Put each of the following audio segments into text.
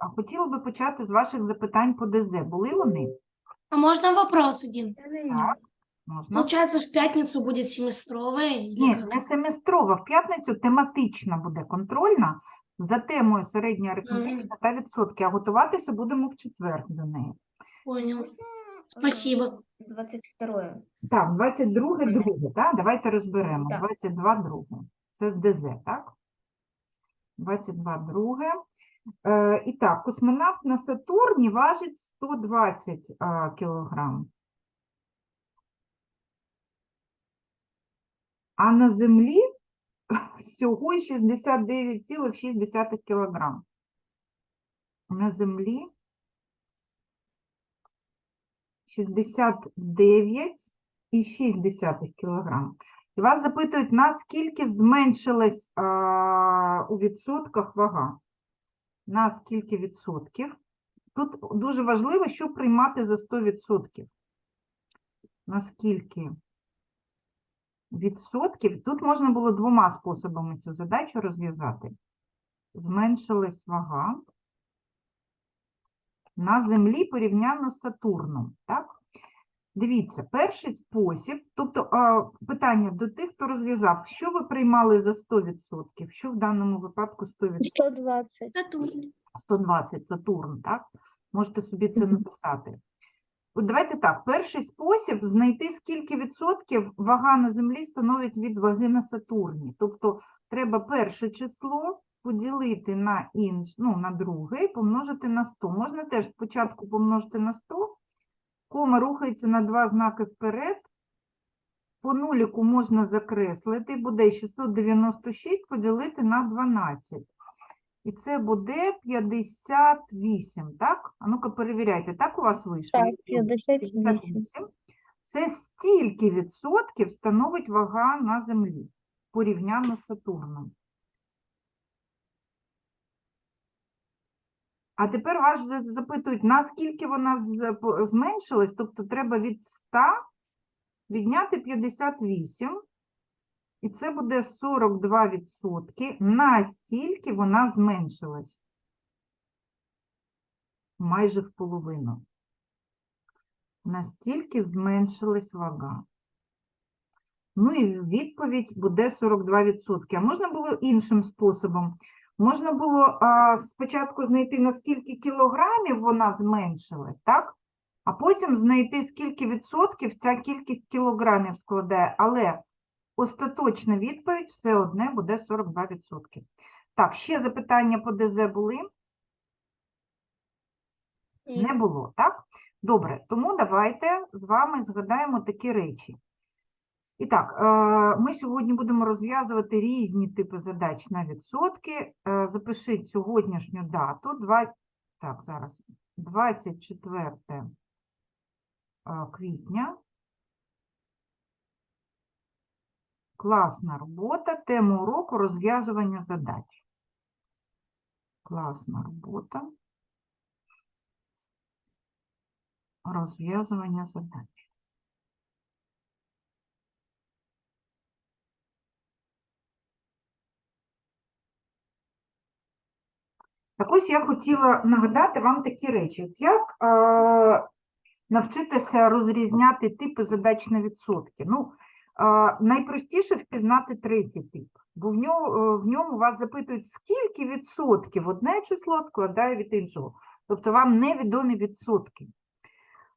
а хотіла би почати з ваших запитань по ДЗ. Були вони? А можно вопрос один? Так, можна. Получается, в пятницу будет семестровая? или Ні, как? не семестрова. В п'ятницю тематична буде контрольна за темою середня арифметична та відсотки, а готуватися будемо в четвер до неї. Понял. Спасибо. 22 Так, 22 друге, так? Давайте розберемо. Так. 22 друге. Це з ДЗ, так? 22 друге. Е, і так, космонавт на Сатурні важить 120 е, кілограм. А на Землі всього 69,6 кілограм. На Землі 69,6 кілограм. І вас запитують, наскільки зменшилась а, у відсотках вага? На скільки відсотків? Тут дуже важливо, що приймати за 100%. Наскільки відсотків? Тут можна було двома способами цю задачу розв'язати. Зменшилась вага на Землі порівняно з Сатурном. Так? Дивіться, перший спосіб, тобто а, питання до тих, хто розв'язав, що ви приймали за 100%? Що в даному випадку 100%? 120. Сатурн. 120 Сатурн, так? Можете собі це написати. От давайте так, перший спосіб знайти, скільки відсотків вага на Землі становить від ваги на Сатурні. Тобто треба перше число поділити на інш, ну, на друге і помножити на 100. Можна теж спочатку помножити на 100, кома рухається на два знаки вперед, по нуліку можна закреслити, буде 696 поділити на 12. І це буде 58, так? А ну-ка перевіряйте, так у вас вийшло? Так, 58. 58. Це стільки відсотків становить вага на Землі порівняно з Сатурном. А тепер вас запитують, наскільки вона зменшилась, тобто треба від 100 відняти 58, і це буде 42%. Настільки вона зменшилась. Майже в половину. Настільки зменшилась вага. Ну і відповідь буде 42%. А можна було іншим способом. Можна було а, спочатку знайти, наскільки кілограмів вона зменшилась, так? А потім знайти, скільки відсотків ця кількість кілограмів складає. Але остаточна відповідь все одне буде 42%. Так, ще запитання по ДЗ були? Не було, так? Добре, тому давайте з вами згадаємо такі речі. І так, е, ми сьогодні будемо розв'язувати різні типи задач на відсотки. Е, Запишіть сьогоднішню дату, два- так, зараз, 24 е, квітня. Класна робота, тема уроку розв'язування задач. Класна робота. Розв'язування задач. Так ось я хотіла нагадати вам такі речі. Як е, навчитися розрізняти типи задач на відсотки? Ну, е, найпростіше впізнати третій тип, бо в ньому, в ньому вас запитують, скільки відсотків одне число складає від іншого. Тобто вам невідомі відсотки.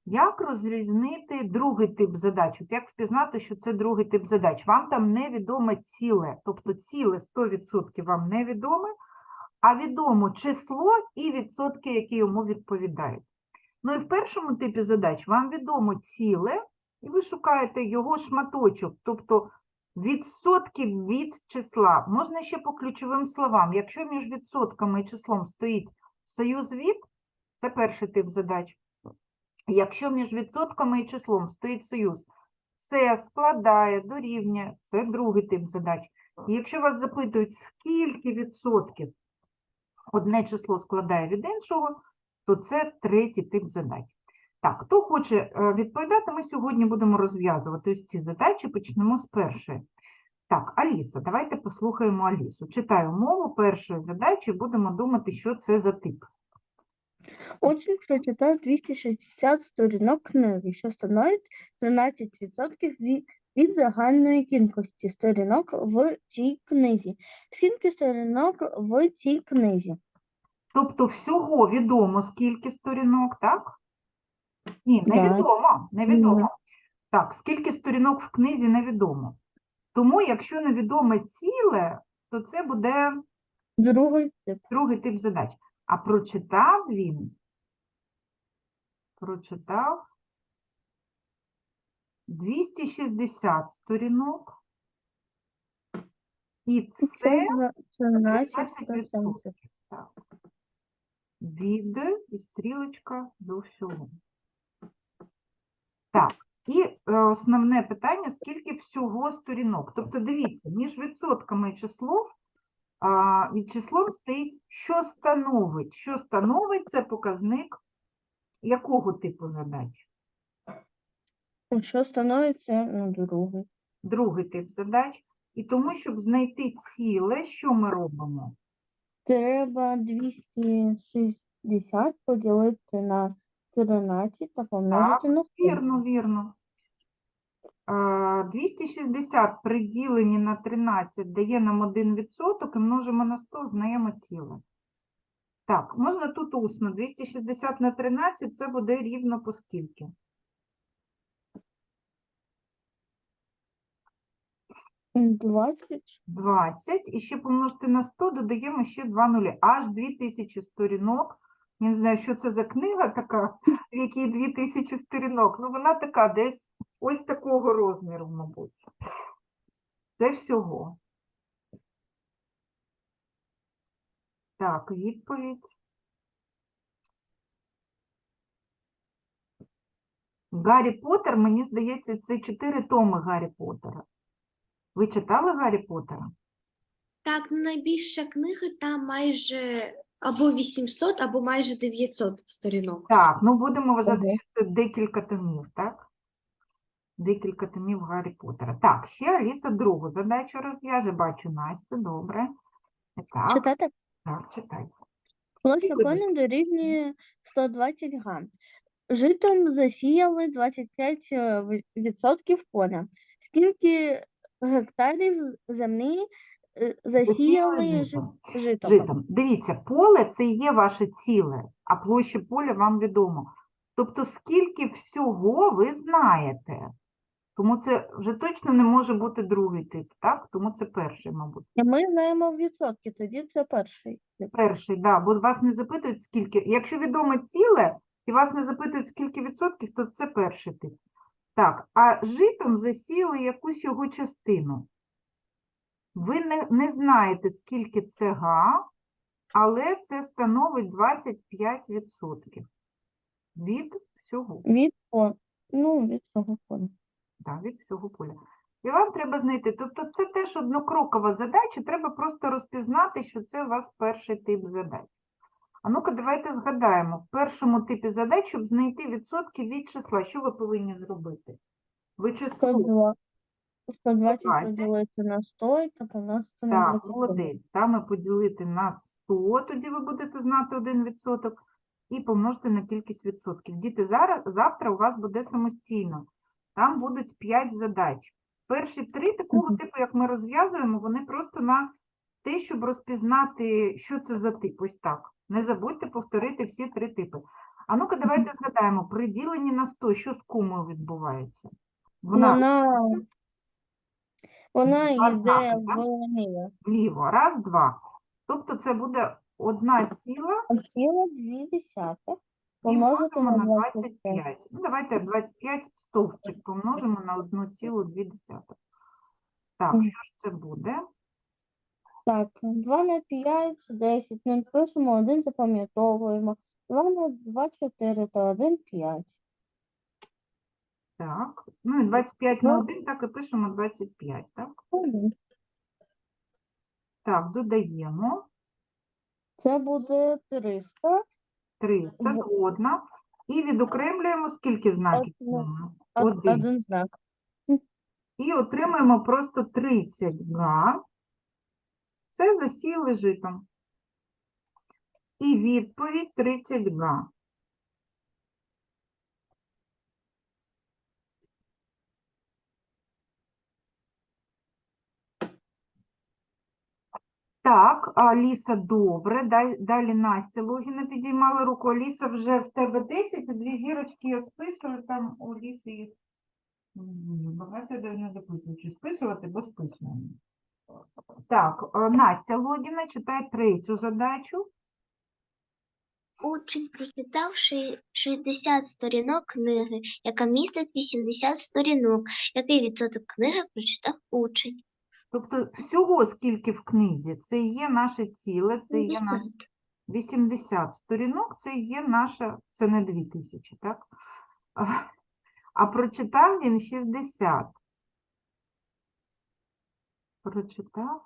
Як розрізнити другий тип задач? От як впізнати, що це другий тип задач? Вам там невідоме ціле, тобто ціле 100% вам невідоме, а відомо число і відсотки, які йому відповідають. Ну і в першому типі задач вам відомо ціле, і ви шукаєте його шматочок, тобто відсотків від числа. Можна ще по ключовим словам. Якщо між відсотками і числом стоїть союз від, це перший тип задач. Якщо між відсотками і числом стоїть союз, це складає, дорівнює, це другий тип задач. І якщо вас запитують, скільки відсотків одне число складає від іншого, то це третій тип задач. Так, хто хоче е, відповідати, ми сьогодні будемо розв'язувати ось ці задачі, почнемо з першої. Так, Аліса, давайте послухаємо Алісу. Читаю мову першої задачі, будемо думати, що це за тип. Учень прочитав 260 сторінок книги, що становить 13% від, загальної кількості сторінок в цій книзі. Скільки сторінок в цій книзі? Тобто всього відомо скільки сторінок, так? Ні, невідомо, невідомо. Так, скільки сторінок в книзі невідомо. Тому, якщо невідоме ціле, то це буде Другий тип. другий тип задач. А прочитав він, прочитав 260 сторінок. І Це це два- 13%. 13%. Так. Від і стрілочка до всього. Так, і е, основне питання, скільки всього сторінок. Тобто, дивіться, між відсотками і числом, і числом стоїть, що становить. Що становить, це показник якого типу задач? Що становиться ну, другий. Другий тип задач. І тому, щоб знайти ціле, що ми робимо? Треба 260 поділити на 13 та помножити на 100. Вірно, вірно. Е, 260 приділені на 13 дає нам 1% і множимо на 100, знаємо ціле. Так, можна тут усно. 260 на 13 це буде рівно по скільки? 20 20. І ще помножити на 100, додаємо ще 2 нулі. Аж 2000 сторінок. Я не знаю, що це за книга така, в якій 2000 сторінок. Ну, вона така десь ось такого розміру, мабуть. Це всього. Так, відповідь. Гаррі Поттер, мені здається, це чотири томи Гаррі Поттера. Ви читали Гаррі Поттера? Так, ну найбільша книга там майже або 800, або майже 900 сторінок. Так, ну будемо вважати, Ого. що це декілька томів, так? Декілька томів Гаррі Поттера. Так, ще Аліса другу задачу розв'яже. Бачу Настю, добре. Так, читати. так, читай. Площа Скільки коні дорівнює 120 га. Житом засіяли 25% е, поля. Скільки гектарів землі е, засіяли жи- житом. житом? Дивіться, поле це є ваше ціле, а площа поля вам відомо. Тобто, скільки всього ви знаєте. Тому це вже точно не може бути другий тип, так? Тому це перший, мабуть. І Ми знаємо відсотки, тоді це перший. тип. Перший, да, бо вас не запитують, скільки. Якщо відоме ціле, і вас не запитують, скільки відсотків, то це перший тип. Так, а житом засіяли якусь його частину. Ви не, не знаєте, скільки це га, але це становить 25% від всього. Від ну, від цього поля. Да, від всього поля. І вам треба знайти. Тобто це теж однокрокова задача, треба просто розпізнати, що це у вас перший тип задач. А ну-ка, давайте згадаємо. В першому типі задач, щоб знайти відсотки від числа, що ви повинні зробити? Ви число. 102. 120 120. поділити на 100 та помножити на Так, 25. молодець. Саме поділити на 100, тоді ви будете знати 1%, і помножити на кількість відсотків. Діти, зараз, завтра у вас буде самостійно. Там будуть 5 задач. Перші три такого Мгм. типу, як ми розв'язуємо, вони просто на те, щоб розпізнати, що це за тип. Ось так. Не забудьте повторити всі три типи. А ну-ка, давайте згадаємо, при діленні на 100, що з кумою відбувається? Вона Вона, вона йде вліво. вліво. Раз, два. Тобто це буде одна ціла Ціла дві десятих помножити на на 25. 25. Ну, давайте 25 стовпчик помножимо на 1,2. Так, що ж це буде? Так, 2 на 5 – 10. Ну, пишемо 1, запам'ятовуємо. 2 на 2 – 4 та 1 – 5. Так, ну і 25 на Ну. 1, так і пишемо 25, так? Один. Так, додаємо Це буде 300. 300, В- згодна. І відокремлюємо скільки знаків? Один. Од- Один. Один знак. І отримаємо просто 30 га. Це засіяли житом. І відповідь 32. Так, Аліса, добре. Далі Настя Логіна підіймала руку. Аліса вже в тебе 10, дві зірочки я списую, там у Ліси їх багато де не записую, чи списувати, бо списуємо. Так, е, Настя Логіна читає третю задачу. Учень прочитав ши- 60 сторінок книги, яка містить 80 сторінок. Який відсоток книги прочитав учень? Тобто всього скільки в книзі, це є наше ціле, це є наш 80. 80 сторінок, це є наша, це не 2000, так? А, а прочитав він 60. Прочитав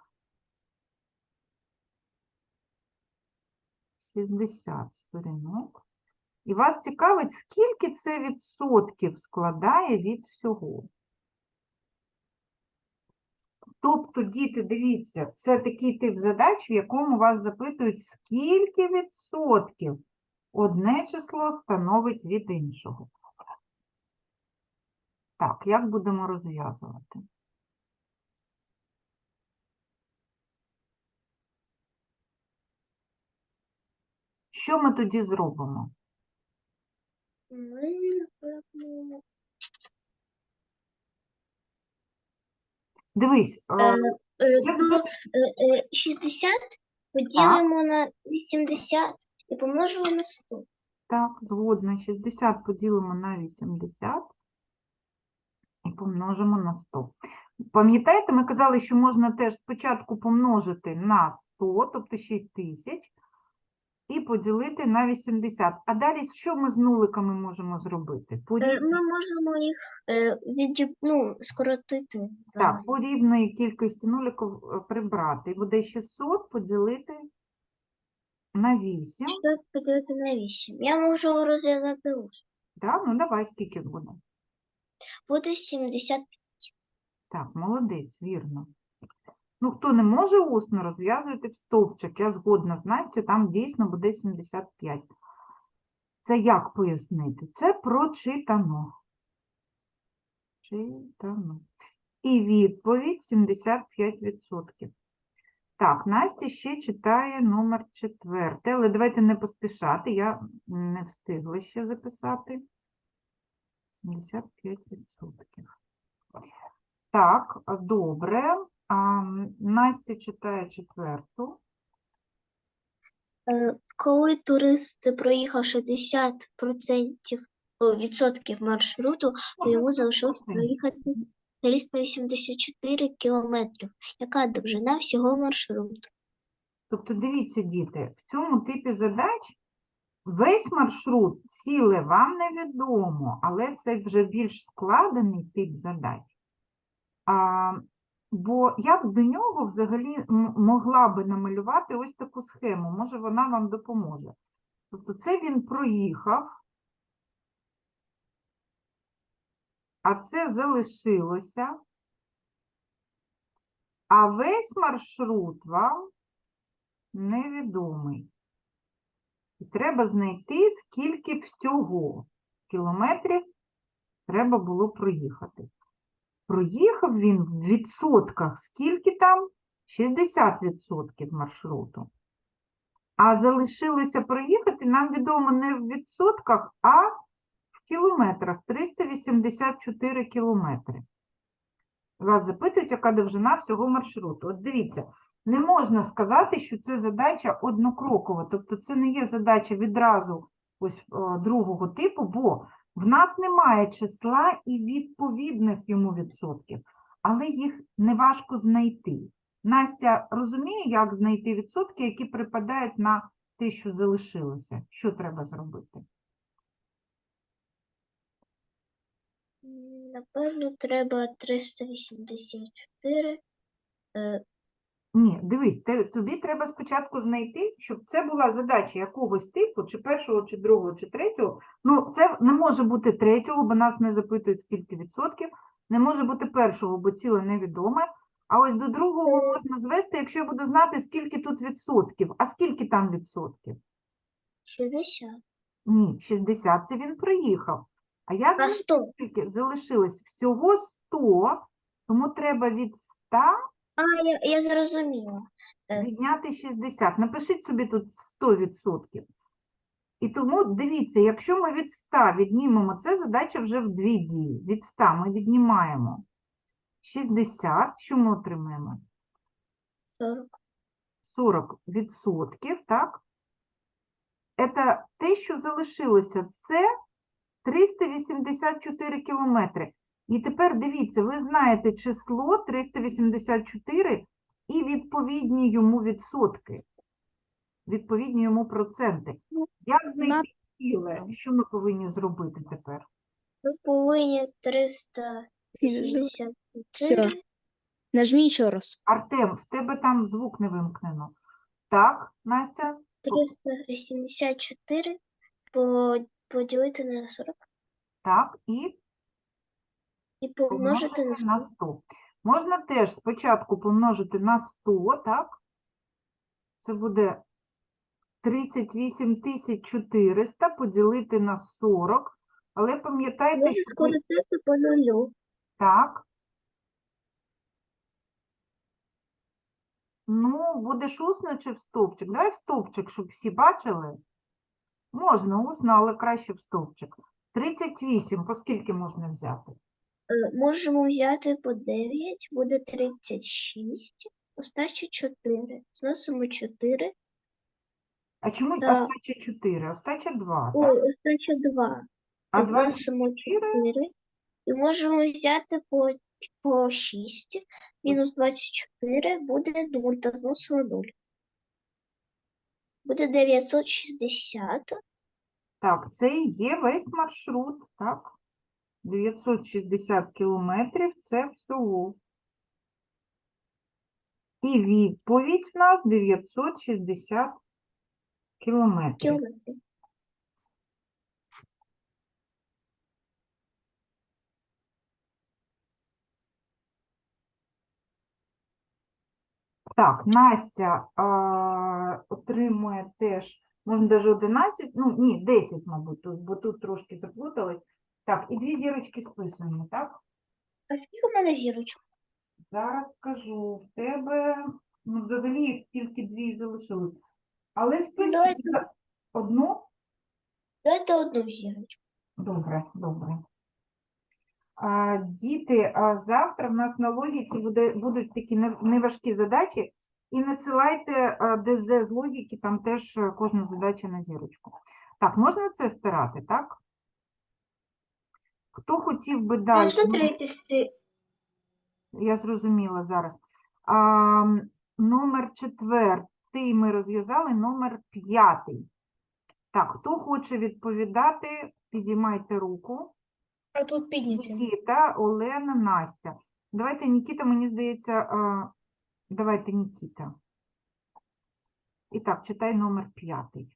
60 сторінок. І вас цікавить, скільки це відсотків складає від всього. Тобто, діти, дивіться, це такий тип задач, в якому вас запитують, скільки відсотків одне число становить від іншого. Так, як будемо розв'язувати? Що ми тоді зробимо? Ми, Дивись, е, Е, е, е, е, 60 поділимо на 80 і помножимо на 100. Так, згодна. 60 поділимо на 80 і помножимо на 100. Пам'ятаєте, ми казали, що можна теж спочатку помножити на 100, тобто 6 тисяч, поділити на 80. А далі що ми з нуликами можемо зробити? Е, Ми можемо їх е, ну, скоротити. Так, по рівної кількості нуликів е, прибрати. Буде 600 поділити на 8. 600 поділити на 8. Я можу розв'язати усно. Да? Ну, давай, скільки буде? Буде 70. Так, молодець, вірно. Ну, хто не може усно, розв'язуйте в стовпчик. Я згодна, знаєте, там дійсно буде 75. Це як пояснити? Це прочитано. Читано. І відповідь 75%. Так, Настя ще читає номер четвертий, але давайте не поспішати, я не встигла ще записати. 75%. Так, добре. Настя читає четверту. Е, Коли турист проїхав 60% о, відсотків маршруту, то йому залишилось проїхати 384 кілометрів. Яка довжина всього маршруту? Тобто, дивіться, діти, в цьому типі задач весь маршрут ціле вам невідомо, але це вже більш складений тип задач. А, бо я б до нього взагалі могла би намалювати ось таку схему, може вона вам допоможе. Тобто це він проїхав, а це залишилося, а весь маршрут вам невідомий. І треба знайти, скільки всього кілометрів треба було проїхати. Проїхав він в відсотках, скільки там? 60% маршруту. А залишилося проїхати, нам відомо не в відсотках, а в кілометрах 384 кілометри. Вас запитують, яка довжина всього маршруту. От дивіться, не можна сказати, що це задача однокрокова, тобто це не є задача відразу ось е, другого типу, бо в нас немає числа і відповідних йому відсотків, але їх неважко знайти. Настя розуміє, як знайти відсотки, які припадають на те, що залишилося. Що треба зробити? Напевно, треба 384. Ні, дивись, те- тобі треба спочатку знайти, щоб це була задача якогось типу, чи першого, чи другого, чи третього. Ну, це не може бути третього, бо нас не запитують, скільки відсотків. Не може бути першого, бо ціле невідоме. А ось до другого можна звести, якщо я буду знати, скільки тут відсотків. А скільки там відсотків? 60. Ні, 60 це він проїхав. А як На же 100. скільки залишилось? Всього 100, тому треба від 100 А, я, я зрозуміла. Е. відняти 60. Напишіть собі тут 100%. І тому дивіться, якщо ми від 100 віднімемо, це задача вже в дві дії. Від 100 ми віднімаємо 60, що ми отримаємо? 40. 40 відсотків, так? Це те, що залишилося, це 384 кілометри. І тепер дивіться, ви знаєте число 384 і відповідні йому відсотки, відповідні йому проценти. Ну, Як знайти ціле? Що ми повинні зробити тепер? Ми повинні 384 Нажми ще раз. Артем, в тебе там звук не вимкнено. Так, Настя? 384 по, поділити на 40 Так, і і помножити на 100. на 100. Можна теж спочатку помножити на 100, так? Це буде 38 400 поділити на 40. Але пам'ятайте, Можна що скоротити по нулю. так. Ну, будеш усно чи в стовпчик? Давай в стовпчик, щоб всі бачили. Можна усно, але краще в стовпчик. 38, по скільки можна взяти? Е, Можемо взяти по 9, буде 36, остачі 4. Зносимо 4, А чому Так. остача 4? Остача 2, так? ой, остача 2. А 2 Зносимо 4. І можемо взяти по, по 6. Мінус 24 буде 0, та зносимо 0. Буде 960. Так, це і є весь маршрут, так? 960 кілометрів це всього. І відповідь в нас 960 кілометрів. Так, Настя а, отримує теж, можна навіть 11, ну ні, 10, мабуть, тут, бо тут трошки заплутались. Так, і дві зірочки списуємо, так? А скільки в мене зірочок? Зараз скажу, в тебе, ну, взагалі їх тільки дві залишилось. Але списуємо давайте. одну. Дайте одну зірочку. Добре, добре. А, діти, а завтра в нас на логіці буде, будуть такі не- неважкі задачі. І надсилайте а, ДЗ з логіки, там теж е, кожна задача на зірочку. Так, можна це стирати, так? Хто хотів би далі? Можна Ну, третій сти- Я зрозуміла зараз. А, номер четвертий ми розв'язали, номер п'ятий. Так, хто хоче відповідати, підіймайте руку. А тут підняті. Нікіта, Олена, Настя. Давайте, Нікіта, мені здається, а, давайте, Нікіта. І так, читай номер п'ятий.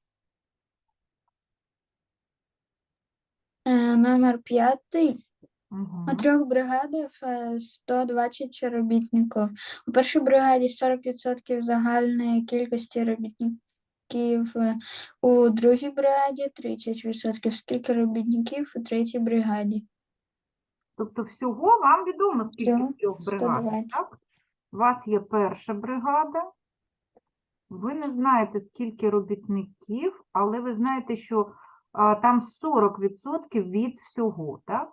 Е, Номер п'ятий. Угу. У трьох бригадах е, 120 робітників. У першій бригаді 40% загальної кількості робітників. е, У другій бригаді 30%. Скільки робітників у третій бригаді? Тобто всього вам відомо, скільки в трьох бригад, так? У вас є перша бригада. Ви не знаєте, скільки робітників, але ви знаєте, що там 40% від всього, так?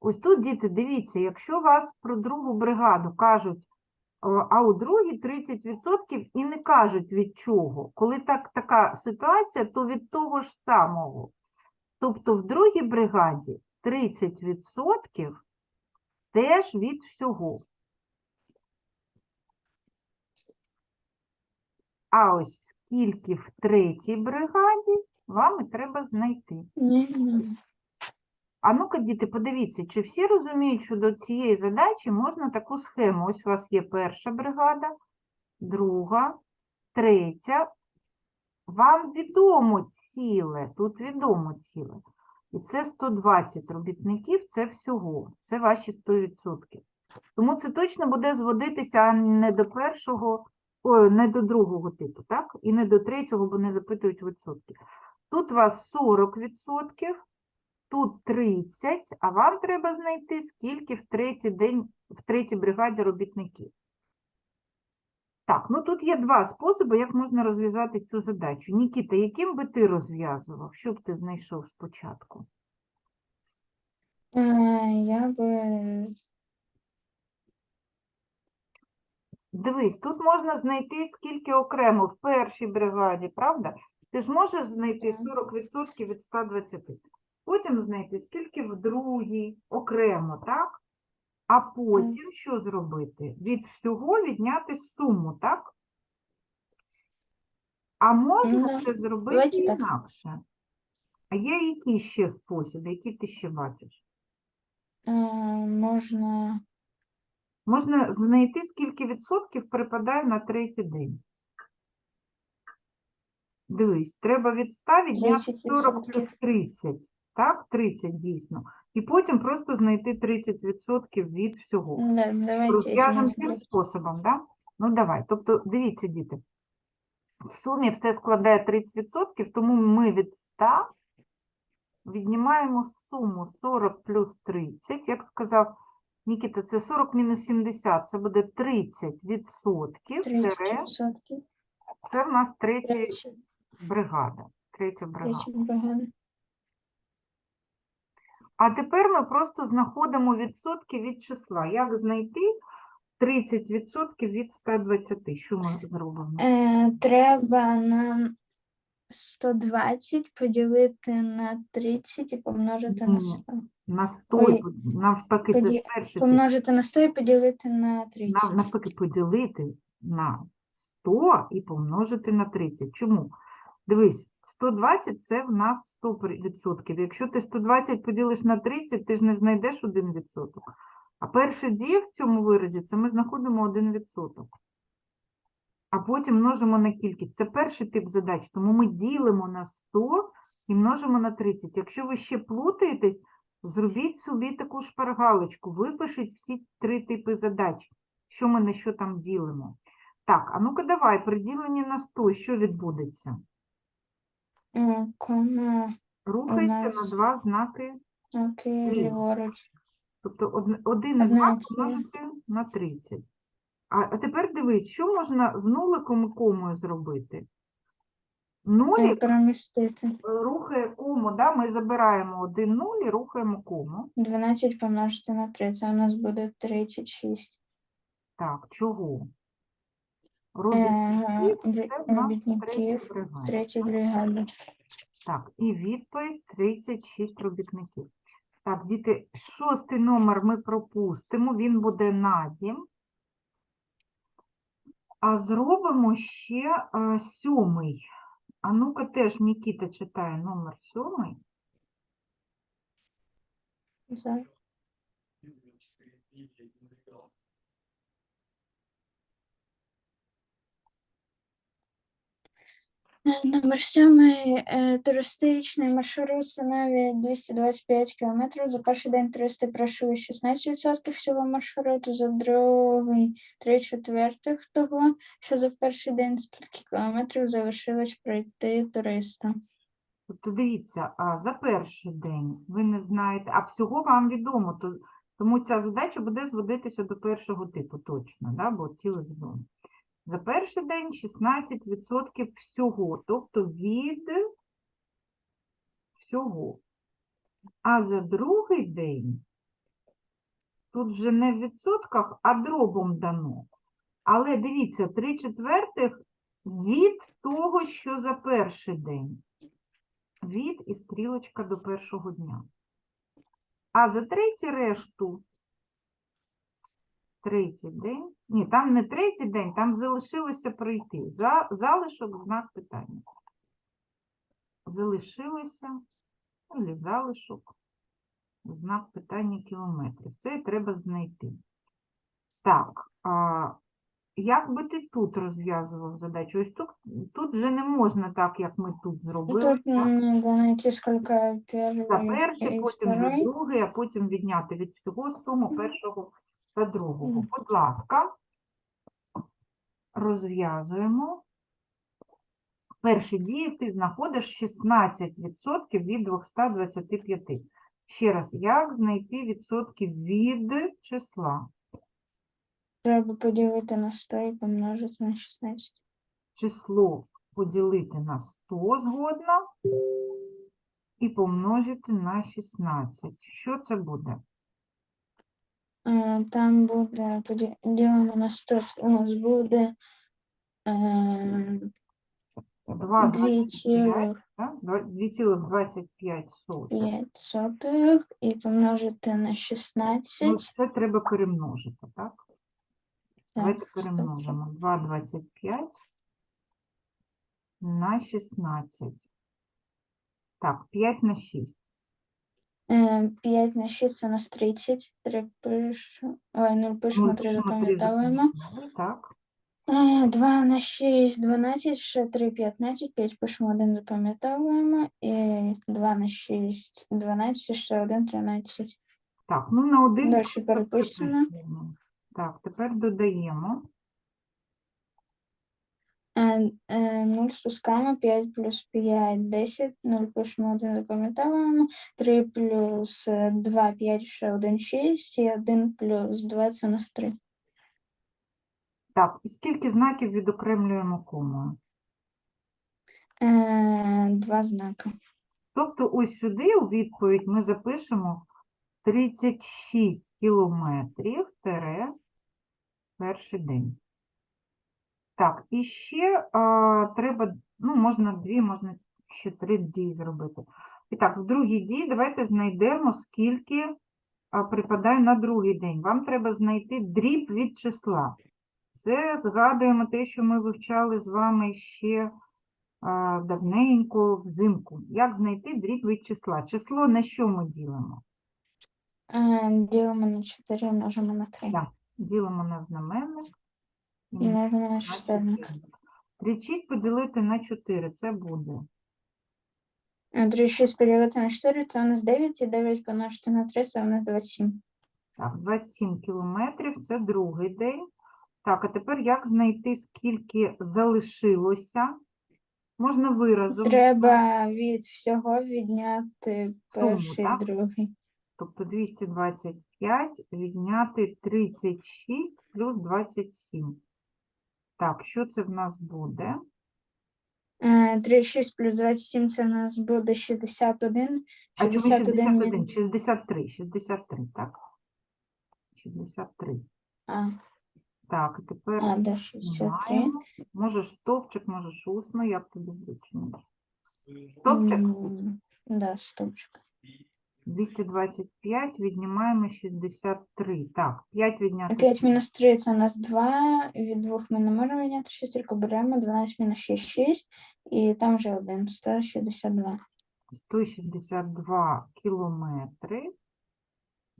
Ось тут, діти, дивіться, якщо вас про другу бригаду кажуть, а, у другій 30% і не кажуть від чого. Коли так, така ситуація, то від того ж самого. Тобто в другій бригаді 30% теж від всього. А ось скільки в третій бригаді, вам і треба знайти. А ну-ка, діти, подивіться, чи всі розуміють, що до цієї задачі можна таку схему. Ось у вас є перша бригада, друга, третя. Вам відомо ціле, тут відомо ціле. І це 120 робітників, це всього, це ваші 100%. Тому це точно буде зводитися не до першого, ой, не до другого типу, так? І не до третього, бо не запитують відсотки. Тут у вас 40%, тут 30, а вам треба знайти, скільки в третій день, в третій бригаді робітників. Так, ну тут є два способи, як можна розв'язати цю задачу. Нікіта, яким би ти розв'язував? Що б ти знайшов спочатку? Е, Я би Дивись, тут можна знайти скільки окремо в першій бригаді, правда? Ти ж можеш знайти 40% від 120. Потім знайти скільки в другій окремо, так? А потім що зробити? Від всього відняти суму, так? А можна це зробити Давайте так. інакше. А є які ще способи, які ти ще бачиш? е, можна Можна знайти, скільки відсотків припадає на третій день. Дивись, треба від 100 відняти 40 плюс 30. Так, 30 дійсно. І потім просто знайти 30% від всього. давайте Розв'яжемо цим способом, да? Ну, давай. Тобто, дивіться, діти. В сумі все складає 30%, тому ми від 100 віднімаємо суму 40 плюс 30. Як сказав Нікіта, це 40 мінус 70, це буде 30 відсотків. 30 тире, відсотків. Це в нас Третя, бригада. Третя бригада. третя бригада. А тепер ми просто знаходимо відсотки від числа. Як знайти 30% від 120? Що ми зробимо? Е, треба нам 120 поділити на 30 і помножити на Ні. 100. На 100, Ой, навпаки, це поді- перший тип. Помножити на 100 і поділити на 30. Нав- навпаки, поділити на 100 і помножити на 30. Чому? Дивись, 120 – це в нас 100%. Якщо ти 120 поділиш на 30, ти ж не знайдеш 1%. А перша дія в цьому виразі – це ми знаходимо 1%. А потім множимо на кількість. Це перший тип задач, тому ми ділимо на 100 і множимо на 30. Якщо ви ще плутаєтесь, зробіть собі таку шпаргалочку, випишіть всі три типи задач, що ми на що там ділимо. Так, а ну-ка давай, при діленні на 100, що відбудеться? Кома, Рухається нас- на два знаки, окей, ліворуч. тобто од- один Одна знак ціла. помножити на 30. А, а тепер дивись, що можна з нуликом і комою зробити? Нулік Перемістити. е, рухає кому, да? ми забираємо один нуль і рухаємо кому. 12 помножити на 3, це у нас буде 36. Так, чого? Робітників це в нас Робітників третя бригада. третій бригади. Так, і відповідь 36 робітників. Так, діти, шостий номер ми пропустимо, він буде надім. А зробимо ще е, сьомий. А ну-ка теж Нікіта читає номер сьомий. Зараз. Е, Номер сьомий. е, Туристичний маршрут становить 225 км. За перший день туристи пройшли 16% цього маршруту, за другий 3 четвертих того, що за перший день скільки кілометрів залишилось пройти туриста. Тобто дивіться, а за перший день ви не знаєте, а всього вам відомо, то, тому ця задача буде зводитися до першого типу точно, да, бо ціле відомо. За перший день 16% всього, тобто від всього. А за другий день тут вже не в відсотках, а дробом дано. Але дивіться, 3 четвертих від того, що за перший день від і стрілочка до першого дня. А за третій решту, третій день, ні, там не третій день, там залишилося пройти. За, залишок знак питання. Залишилося, або залишок, знак питання кілометрів. Це треба знайти. Так, а, як би ти тут розв'язував задачу? Ось тут, тут вже не можна так, як ми тут зробили. Тут так? надо найти сколько За перший, потім за другий, а потім відняти від всього суму першого та другого. Будь ласка, розв'язуємо. В першій дії ти знаходиш 16% від 225. Ще раз, як знайти відсотки від числа? Треба поділити на 100 і помножити на 16. Число поділити на 100 згодна і помножити на 16. Що це буде? Е, Там буде поділено на 100, у нас буде е, 2,25, 2,5 да? Два- 2,25 сотих. сотих і помножити на Ну, 16. це треба перемножити, так? Давайте перемножимо. 2,25 на 16. Так, 5 на 6. 5 на 6 це у нас 30. 3 пишу. Ой, 0 пишемо, 3 пишемо три запам'ятовуємо. Так. 2 на 6, 12, ще 3, 15, 5 пишемо, 1 запам'ятовуємо. І 2 на 6, 12, ще 1, 13. Так, ну на один Далі просто переписуємо. Так, тепер додаємо. Е, е, 0 спускаємо, 5 плюс 5, 10, 0 пишемо, 1 запам'ятовуємо, 3 плюс 2, 5, ще 1, 6, і 1 плюс 2 це у нас 3. Так, і скільки знаків відокремлюємо комою? Е, Два знаки. Тобто ось сюди у відповідь ми запишемо 36 кілометрів тере перший день. Так, і ще а, треба, ну, можна дві, можна ще три дії зробити. І так, в другій дії давайте знайдемо, скільки а, припадає на другий день. Вам треба знайти дріб від числа. Це згадуємо те, що ми вивчали з вами ще а, давненько взимку. Як знайти дріб від числа? Число на що ми ділимо? Е, Ділимо на 4, множимо на 3. Так. Ділимо на знаменник. І І множимо на на чисельник. чотири. 36 поділити на 4, це буде. 36 поділити на 4, це у нас 9, і 9 помножити на 3, це у нас 27. Так, 27 кілометрів, це другий день. Так, а тепер як знайти, скільки залишилося? Можна виразом. Треба від всього відняти Суму, перший, так? другий. Тобто 225 відняти 36 плюс 27. Так, що це в нас буде? Е, 36 плюс 27 це у нас буде 61. А чому 61 мі- 61? 63, 63, так? 63. А, Так, і тепер а, да, 63. маємо. Можеш стовпчик, можеш усно, як тобі зручно. Стовпчик М, Да, стопчик. 225, віднімаємо 63. Так, 5 відняти 5 мінус 3 це у нас 2, від 2 ми не можемо відняти шестерку, беремо 12 мінус 6, 6, і там вже 1, 162. 162 кілометри.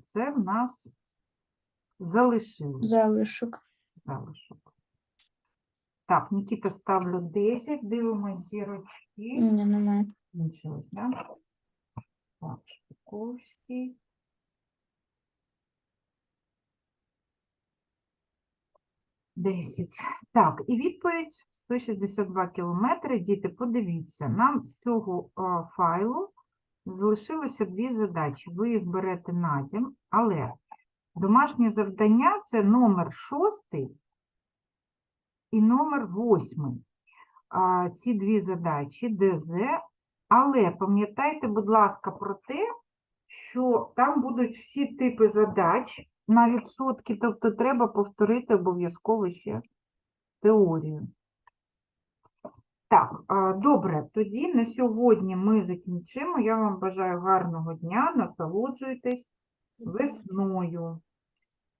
Це в нас залишилось. Залишок. залишок. Так, Нікіта ставлю 10, дивимось зірочки. Ні, немає. Закінчилось, да? Так, Шпаковський. Десять. Так, і відповідь 162 кілометри. Діти, подивіться, нам з цього файлу залишилося дві задачі. Ви їх берете на дім, але домашнє завдання це номер шостий і номер восьмий. А, ці дві задачі ДЗ але пам'ятайте, будь ласка, про те, що там будуть всі типи задач на відсотки, тобто треба повторити обов'язково ще теорію. Так, добре, тоді на сьогодні ми закінчимо. Я вам бажаю гарного дня, насолоджуйтесь весною.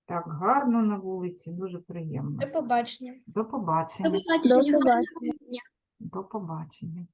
Так, гарно на вулиці, дуже приємно. До побачення. До побачення. До побачення. До побачення.